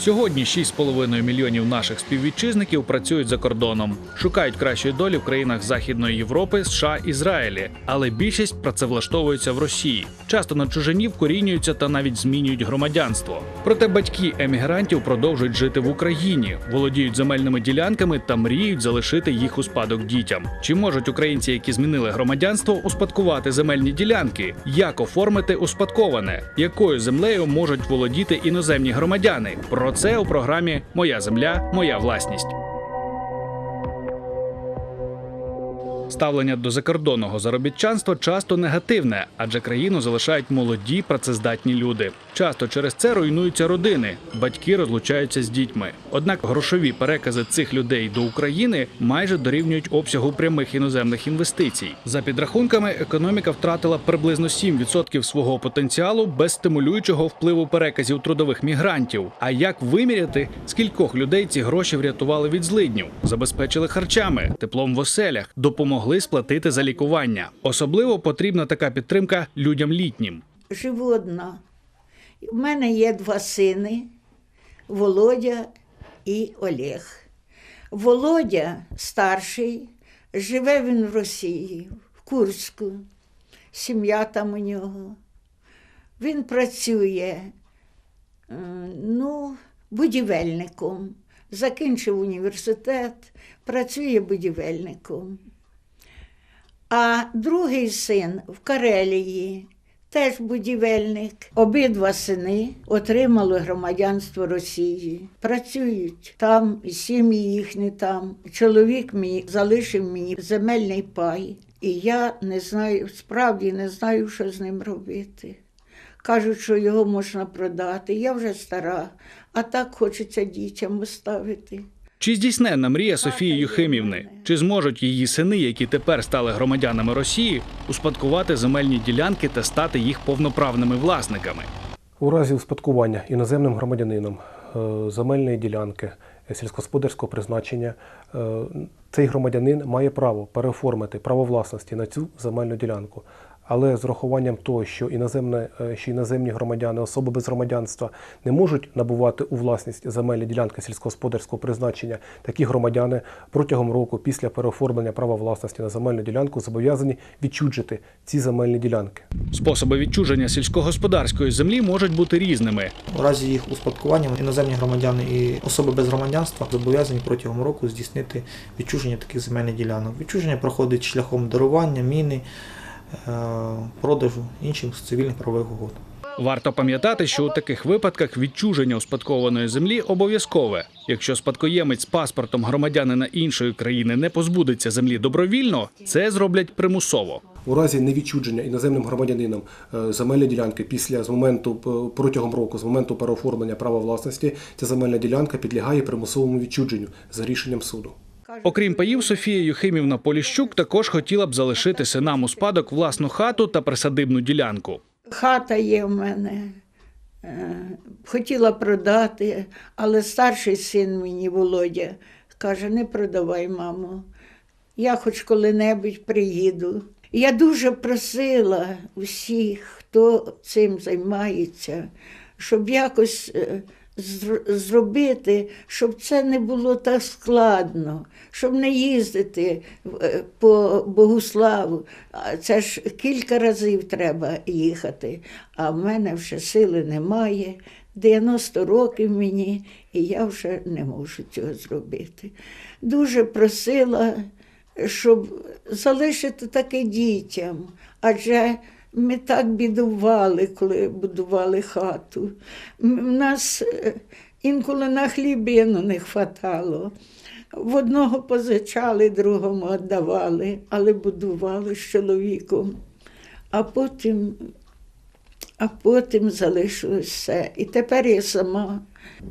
Сьогодні 6,5 мільйонів наших співвітчизників працюють за кордоном, шукають кращої долі в країнах Західної Європи, США, Ізраїлі, але більшість працевлаштовується в Росії. Часто на чужині вкорінюються та навіть змінюють громадянство. Проте батьки емігрантів продовжують жити в Україні, володіють земельними ділянками та мріють залишити їх у спадок дітям. Чи можуть українці, які змінили громадянство, успадкувати земельні ділянки? Як оформити успадковане? Якою землею можуть володіти іноземні громадяни? Про це у програмі Моя земля, моя власність. Ставлення до закордонного заробітчанства часто негативне, адже країну залишають молоді працездатні люди. Часто через це руйнуються родини, батьки розлучаються з дітьми. Однак грошові перекази цих людей до України майже дорівнюють обсягу прямих іноземних інвестицій. За підрахунками, економіка втратила приблизно 7% свого потенціалу без стимулюючого впливу переказів трудових мігрантів. А як виміряти, скількох людей ці гроші врятували від злиднів, забезпечили харчами, теплом в оселях, допомогли сплатити за лікування. Особливо потрібна така підтримка людям літнім. живу одна. У мене є два сини Володя і Олег. Володя старший, живе він в Росії, в Курську. Сім'я там у нього. Він працює е, ну, будівельником. Закінчив університет, працює будівельником. А другий син в Карелії, теж будівельник. Обидва сини отримали громадянство Росії. Працюють там, і сім'ї їхні там. Чоловік мій залишив мені земельний пай. І я не знаю, справді не знаю, що з ним робити. Кажуть, що його можна продати. Я вже стара, а так хочеться дітям оставити. Чи здійсненна мрія Софії Юхимівни? Чи зможуть її сини, які тепер стали громадянами Росії, успадкувати земельні ділянки та стати їх повноправними власниками? У разі успадкування іноземним громадянином е, земельної ділянки е, сільськогосподарського призначення е, цей громадянин має право переоформити право власності на цю земельну ділянку. Але з урахуванням того, що іноземне, е, що іноземні громадяни, особи без громадянства не можуть набувати у власність земельні ділянки сільськогосподарського призначення, такі громадяни протягом року після переоформлення права власності на земельну ділянку зобов'язані відчуджити ці земельні ділянки. Способи відчуження сільськогосподарської землі можуть бути різними. У разі їх успадкування іноземні громадяни і особи без громадянства зобов'язані протягом року здійснити відчуження таких земельних ділянок. Відчуження проходить шляхом дарування, міни, продажу інших цивільних правових угод. Варто пам'ятати, що у таких випадках відчуження успадкованої землі обов'язкове. Якщо спадкоємець з паспортом громадянина іншої країни не позбудеться землі добровільно, це зроблять примусово. У разі невідчудження іноземним громадянином е, земельної ділянки після з моменту е, протягом року, з моменту переоформлення права власності, ця земельна ділянка підлягає примусовому відчудженню за рішенням суду. Окрім паїв, Софія Юхимівна Поліщук також хотіла б залишити синам у спадок власну хату та присадибну ділянку. Хата є в мене. Е, Хотіла продати, але старший син мені, Володя, каже: не продавай, мамо. Я хоч коли-небудь приїду. Я дуже просила усіх, хто цим займається, щоб якось е, зробити, щоб це не було так складно, щоб не їздити е, по Богуславу. Це ж кілька разів треба їхати, а в мене вже сили немає. 90 років мені, і я вже не можу цього зробити. Дуже просила, щоб залишити таке дітям, адже ми так бідували, коли будували хату. В нас е, інколи на хлібину не хватало. В одного позичали, другому віддавали, але будували з чоловіком. А потім, а потім залишилось все. І тепер я сама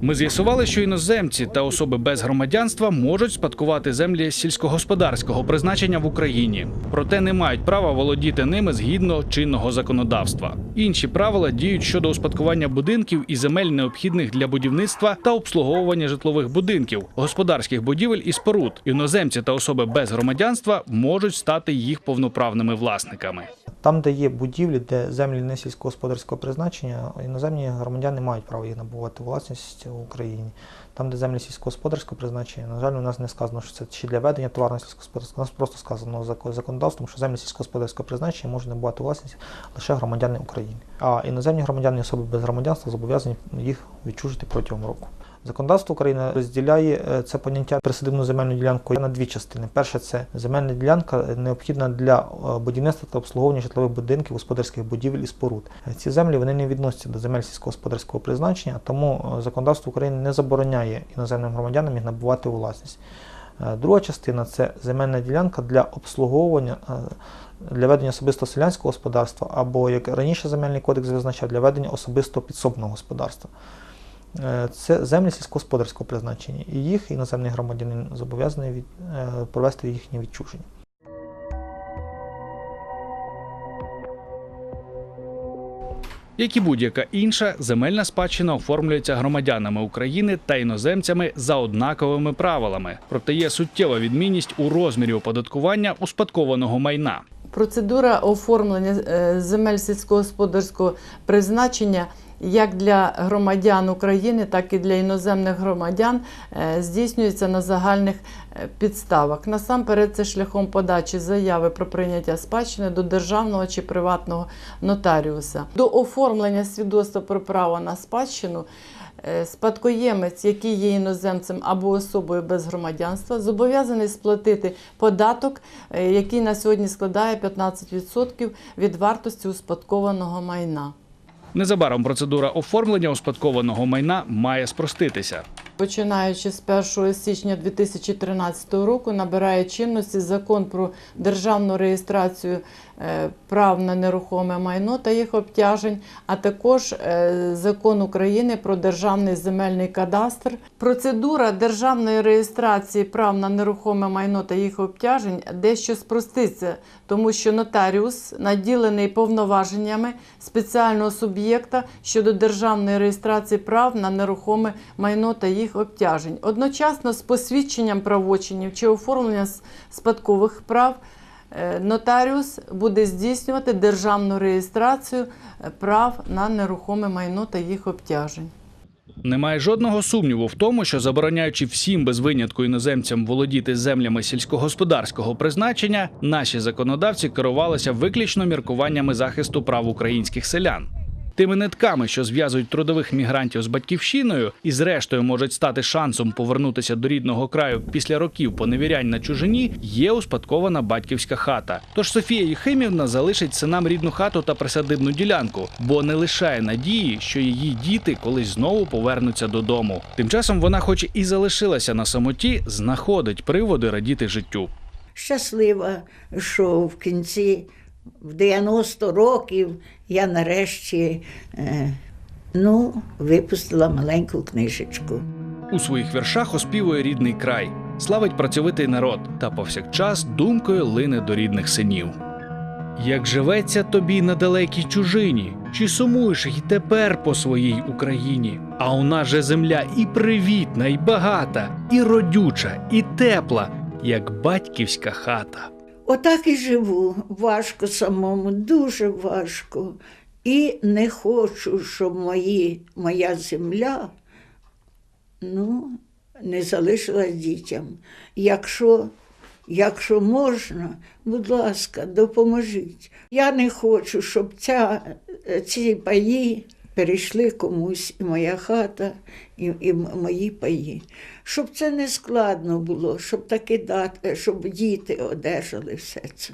Ми з'ясували, що іноземці та особи без громадянства можуть спадкувати землі сільськогосподарського призначення в Україні, проте не мають права володіти ними згідно чинного законодавства. Інші правила діють щодо успадкування будинків і земель необхідних для будівництва та обслуговування житлових будинків, господарських будівель і споруд. Іноземці та особи без громадянства можуть стати їх повноправними власниками. Там, де є будівлі, де землі не сільськогосподарського призначення, іноземні громадяни мають право їх набувати у власність в Україні. Там, де землі сільськогосподарського призначення, на жаль, у нас не сказано, що це чи для ведення товарно сільськогосподарського. У нас просто сказано законодавством, що землі сільськогосподарського призначення можуть набувати власність лише громадяни України. А іноземні громадяни особи без громадянства зобов'язані їх відчужити протягом року. Законодавство України розділяє е, це поняття присадибну земельну ділянку на дві частини. Перше це земельна ділянка е, необхідна для е, будівництва та обслуговування житлових будинків, господарських будівель і споруд. Ці землі вони не відносяться до земель сільськогосподарського призначення, тому законодавство України не забороняє іноземним громадянам їх набувати у власність. Друга частина це земельна ділянка для обслуговування для ведення особистого селянського господарства, або як раніше земельний кодекс визначав для ведення особистого підсобного господарства. Е, Це землі сільськогосподарського призначення, і їх іноземний громадянин зобов'язаний від, е, провести їхнє відчуження. Як і будь-яка інша, земельна спадщина оформлюється громадянами України та іноземцями за однаковими правилами. Проте є суттєва відмінність у розмірі оподаткування успадкованого майна. Процедура оформлення е, земель сільськогосподарського призначення як для громадян України, так і для іноземних громадян е, здійснюється на загальних е, підставах. Насамперед, це шляхом подачі заяви про прийняття спадщини до державного чи приватного нотаріуса. До оформлення свідоцтва про право на спадщину Е, Спадкоємець, який є іноземцем або особою без громадянства, зобов'язаний сплатити податок, який на сьогодні складає 15% від вартості успадкованого майна. Незабаром процедура оформлення успадкованого майна має спроститися. Починаючи з 1 січня 2013 року набирає чинності закон про державну реєстрацію е, прав на нерухоме майно та їх обтяжень, а також е, закон України про державний земельний кадастр. Процедура державної реєстрації прав на нерухоме майно та їх обтяжень дещо спроститься, тому що нотаріус наділений повноваженнями спеціального суб'єкта щодо державної реєстрації прав на нерухоме майно та їх обтяжень. Одночасно з посвідченням правочинів чи оформлення спадкових прав е, нотаріус буде здійснювати державну реєстрацію е, прав на нерухоме майно та їх обтяжень. Немає жодного сумніву в тому, що забороняючи всім без винятку іноземцям володіти землями сільськогосподарського призначення, наші законодавці керувалися виключно міркуваннями захисту прав українських селян. Тими нитками, що зв'язують трудових мігрантів з батьківщиною, і зрештою можуть стати шансом повернутися до рідного краю після років поневірянь на чужині, є успадкована батьківська хата. Тож Софія Єхимівна залишить синам рідну хату та присадибну ділянку, бо не лишає надії, що її діти колись знову повернуться додому. Тим часом вона, хоч і залишилася на самоті, знаходить приводи радіти життю. щаслива, що в кінці, в 90 років, я нарешті е, ну, випустила маленьку книжечку. У своїх віршах оспівує рідний край, славить працьовитий народ та повсякчас думкою лине до рідних синів. Як живеться тобі на далекій чужині, чи сумуєш й тепер по своїй Україні? А у нас же земля і привітна, і багата, і родюча, і тепла, як батьківська хата. Отак і живу. Важко самому, дуже важко. І не хочу, щоб мої, моя земля ну, не залишилась дітям. Якщо, якщо можна, будь ласка, допоможіть. Я не хочу, щоб ця, ці паї перейшли комусь, і моя хата, і, і мої паї. Щоб це не складно було, щоб таки дати, щоб діти одержали все це.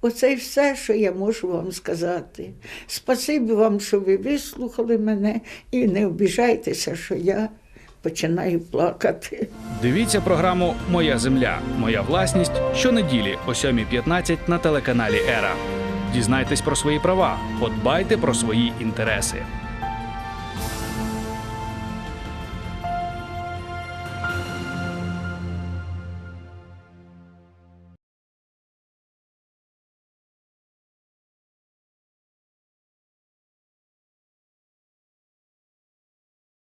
Оце й все, що я можу вам сказати. Спасибі вам, що ви вислухали мене, і не обіжайтеся, що я починаю плакати. Дивіться програму Моя земля, моя власність щонеділі о 7.15 на телеканалі Ера. Дізнайтесь про свої права, подбайте про свої інтереси.